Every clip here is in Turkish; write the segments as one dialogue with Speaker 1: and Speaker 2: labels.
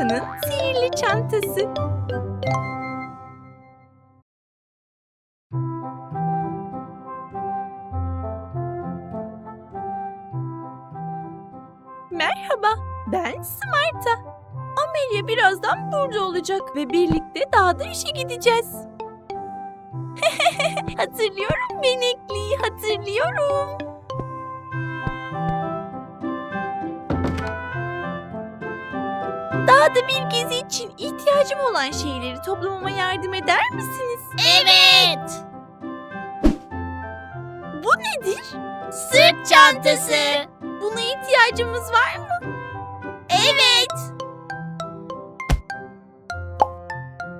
Speaker 1: Smarta'nın sihirli çantası. Merhaba, ben Smarta. Amelia birazdan burada olacak ve birlikte dağda işe gideceğiz. hatırlıyorum Benekli, hatırlıyorum. Dağda bir gezi için ihtiyacım olan şeyleri toplamama yardım eder misiniz?
Speaker 2: Evet.
Speaker 1: Bu nedir?
Speaker 2: Sırt çantası.
Speaker 1: Buna ihtiyacımız var mı?
Speaker 2: Evet.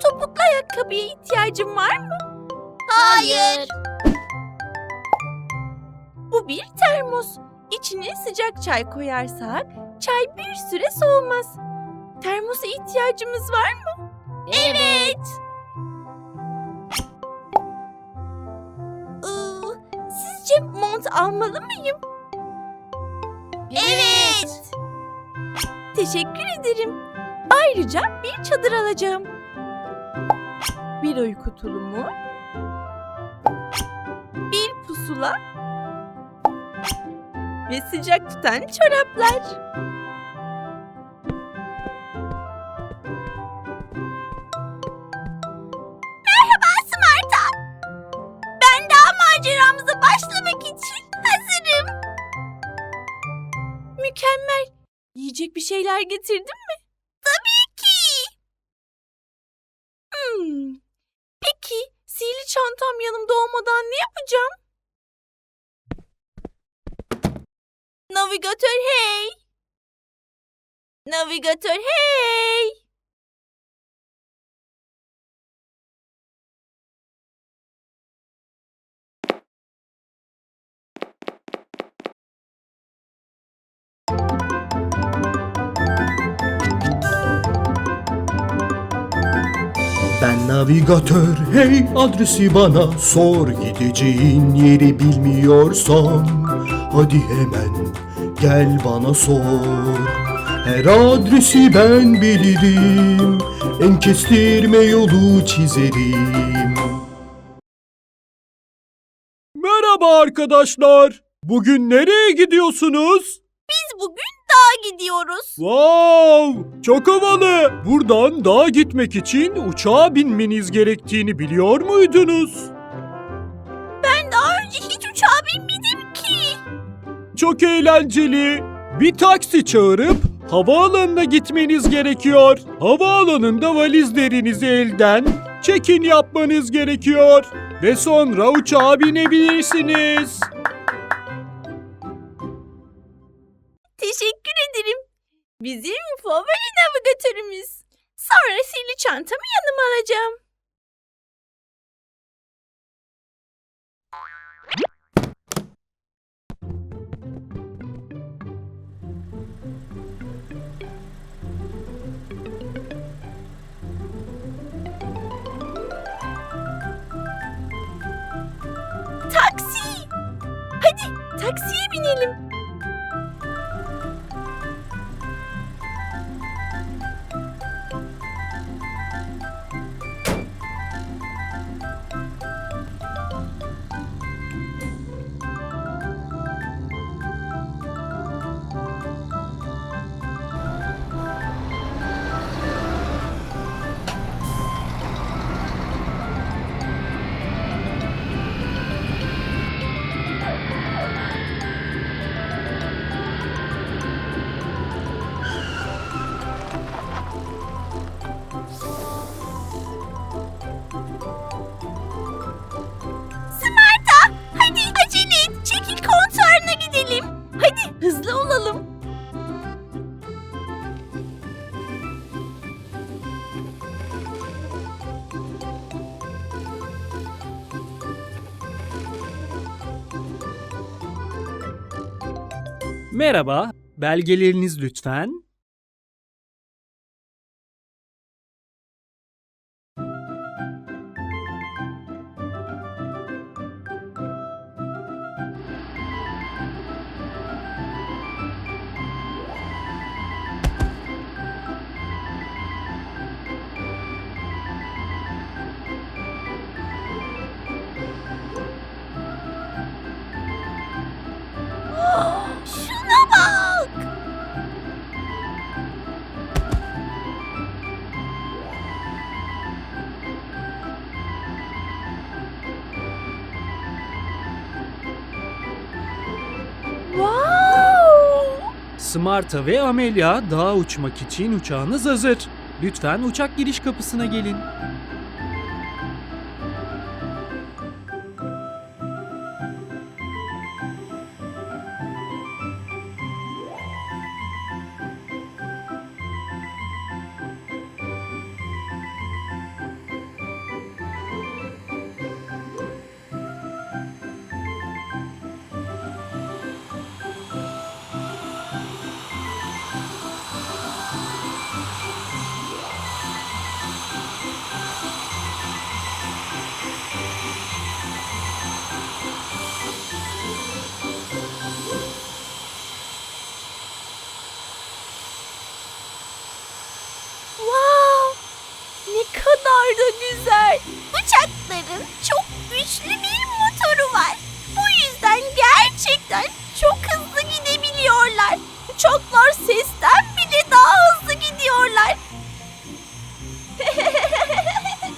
Speaker 1: Topuklu ayakkabıya ihtiyacım var mı?
Speaker 2: Hayır.
Speaker 1: Bu bir termos. İçine sıcak çay koyarsak çay bir süre soğumaz. Termosa ihtiyacımız var mı?
Speaker 2: Evet.
Speaker 1: Iı, sizce mont almalı mıyım?
Speaker 2: Evet.
Speaker 1: Teşekkür ederim. Ayrıca bir çadır alacağım. Bir uyku tulumu. Bir pusula. Ve sıcak tutan çoraplar. Yiyecek bir şeyler getirdin mi? Tabii ki. Hmm. Peki sihirli çantam yanımda olmadan ne yapacağım? Navigatör hey. Navigatör hey.
Speaker 3: Ben navigatör. Hey adresi bana sor. Gideceğin yeri bilmiyorsan Hadi hemen gel bana sor. Her adresi ben bilirim. En kestirme yolu çizerim. Merhaba arkadaşlar. Bugün nereye gidiyorsunuz?
Speaker 1: Biz bugün dağa gidiyoruz.
Speaker 3: Wow! Çok havalı. Buradan dağa gitmek için uçağa binmeniz gerektiğini biliyor muydunuz?
Speaker 1: Ben daha önce hiç uçağa binmedim ki.
Speaker 3: Çok eğlenceli. Bir taksi çağırıp havaalanına gitmeniz gerekiyor. Havaalanında valizlerinizi elden check-in yapmanız gerekiyor. Ve sonra uçağa binebilirsiniz.
Speaker 1: Teşekkür ederim. Bizim favori navigatörümüz. Sonra sihirli çantamı yanıma alacağım. Taksi! Hadi taksiye binelim.
Speaker 4: Merhaba, belgeleriniz lütfen. Smarta ve Amelia dağa uçmak için uçağınız hazır. Lütfen uçak giriş kapısına gelin.
Speaker 1: Güzel.
Speaker 2: Uçakların çok güçlü bir motoru var. Bu yüzden gerçekten çok hızlı gidebiliyorlar. Uçaklar sesten bile daha hızlı gidiyorlar.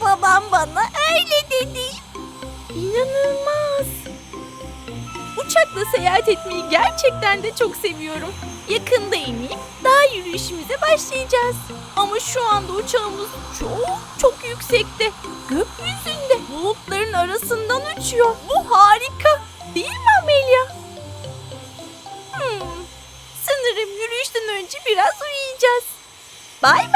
Speaker 2: Babam bana öyle dedi.
Speaker 1: İnanılmaz. Uçakla seyahat etmeyi gerçekten de çok seviyorum. Yakında inip dağ yürüyüşümüze başlayacağız. Ama şu anda uçağımız çok çok yüksekte. Gökyüzünde bulutların arasından uçuyor. Bu harika. Değil mi Amelia? Hmm, sanırım yürüyüşten önce biraz uyuyacağız. Bay bay.